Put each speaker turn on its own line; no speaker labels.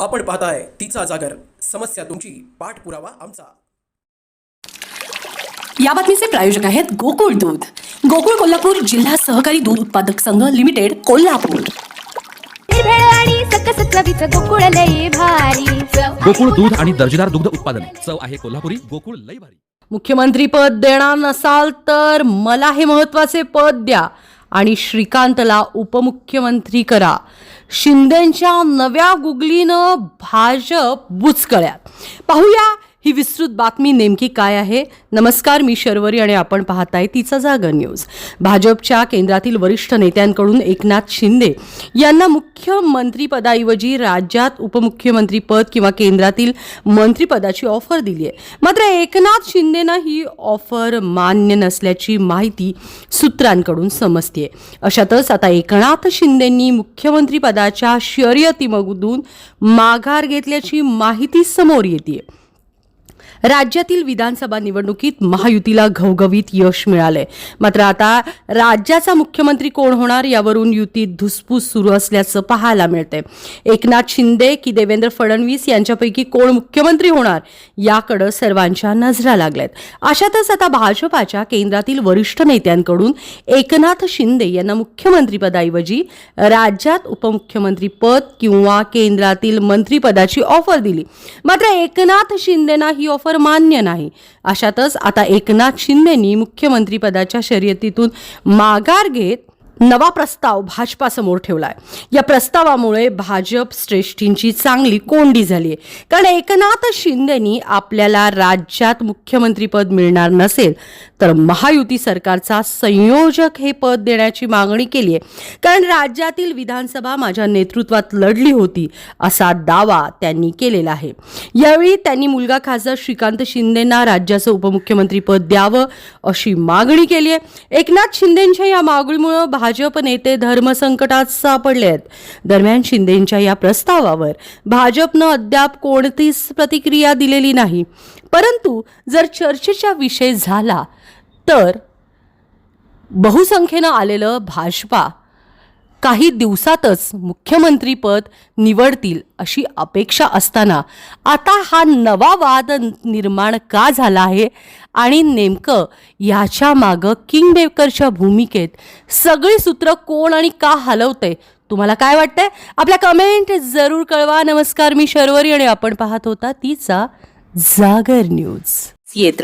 आपण पाहताय तिचा जागर. समस्या तुमची. पाठपुरावा आमचा.
या बातमीचे प्रायोजक आहेत गोकुळ दूध. गोकुळ कोल्हापूर जिल्हा सहकारी दूध उत्पादक संघ लिमिटेड कोल्हापूर.
भेळ आणि सकस चवीचं गोकुळ लई भारी
गोकुळ दूध आणि दर्जेदार दुग्ध उत्पादन. चव आहे कोल्हापुरी गोकुळ लई भारी.
मुख्यमंत्री पद देणार नसाल तर मला हे महत्त्वाचे पद द्या आणि श्रीकांतला उपमुख्यमंत्री करा. शिंदेच्या नव्या गुगलीनं भाजप बुचकळ्यात. पाहूया ही विस्तृत बातमी नेमकी काय आहे? नमस्कार मी शर्वरी आणि आपण पाहताय तिचा जागर न्यूज. भाजपच्या केंद्रातील वरिष्ठ नेत्यांकडून एकनाथ शिंदे यांना मुख्यमंत्रीपदाऐवजी राज्यात उपमुख्यमंत्रीपद किंवा केंद्रातील मंत्रीपदाची ऑफर दिली आहे. मात्र एकनाथ शिंदेना ही ऑफर मान्य नसल्याची माहिती सूत्रांकडून समजते अशातच आता एकनाथ शिंदेंनी मुख्यमंत्रीपदाच्या शर्यतीमधून माघार घेतल्याची माहिती समोर येते राज्यातील विधानसभा निवडणुकीत महायुतीला घवघवीत यश मिळालंय. मात्र आता राज्याचा मुख्यमंत्री कोण होणार यावरून युतीत धुसफूस सुरू असल्याचं पाहायला मिळतंय. एकनाथ शिंदे की देवेंद्र फडणवीस यांच्यापैकी कोण मुख्यमंत्री होणार याकडं सर्वांच्या नजरा लागल्यात. अशातच आता भाजपाच्या केंद्रातील वरिष्ठ नेत्यांकडून एकनाथ शिंदे यांना मुख्यमंत्रीपदाऐवजी राज्यात उपमुख्यमंत्री पद किंवा केंद्रातील मंत्रीपदाची ऑफर दिली. मात्र एकनाथ शिंदेना ही ऑफर मान्य नाही. अशातच आता एकनाथ शिंदेनी मुख्यमंत्रीपदाच्या शर्यतीतून माघार घेत नवा प्रस्ताव भाजपासमोर ठेवलाय. या प्रस्तावामुळे भाजप श्रेष्ठींची चांगली कोंडी झाली आहे कारण एकनाथ शिंदेनी आपल्याला राज्यात मुख्यमंत्रीपद मिळणार नसेल तर महायुती सरकारचा संयोजक हे पद देण्याची मागणी केली आहे कारण राज्यातील विधानसभा माझ्या नेतृत्वात लढली होती असा दावा त्यांनी केलेला आहे. यावेळी त्यांनी मुलगा खासदार श्रीकांत शिंदेंना राज्याचं उपमुख्यमंत्रीपद द्यावं अशी मागणी केली आहे एकनाथ शिंदेंच्या या मागणीमुळे भाजप नेते धर्मसंकटात सापडले आहेत दरम्यान शिंदेंच्या या प्रस्तावावर भाजपनं अद्याप कोणतीच प्रतिक्रिया दिलेली नाही. परंतु जर चर्चेचा विषय झाला तर बहुसंख्येनं आलेलं भाजपा काही दिवसातच मुख्यमंत्रीपद निवडतील अशी अपेक्षा असताना आता हा नवा वाद निर्माण का झाला आहे आणि नेमकं ह्याच्या मागं किंगमेकरच्या भूमिकेत सगळी सूत्र कोण आणि का हलवते तुम्हाला काय वाटतंय? आपल्या कमेंट जरूर कळवा. नमस्कार मी शर्वरी आणि आपण पाहत होता तिचा जागर न्यूज. येत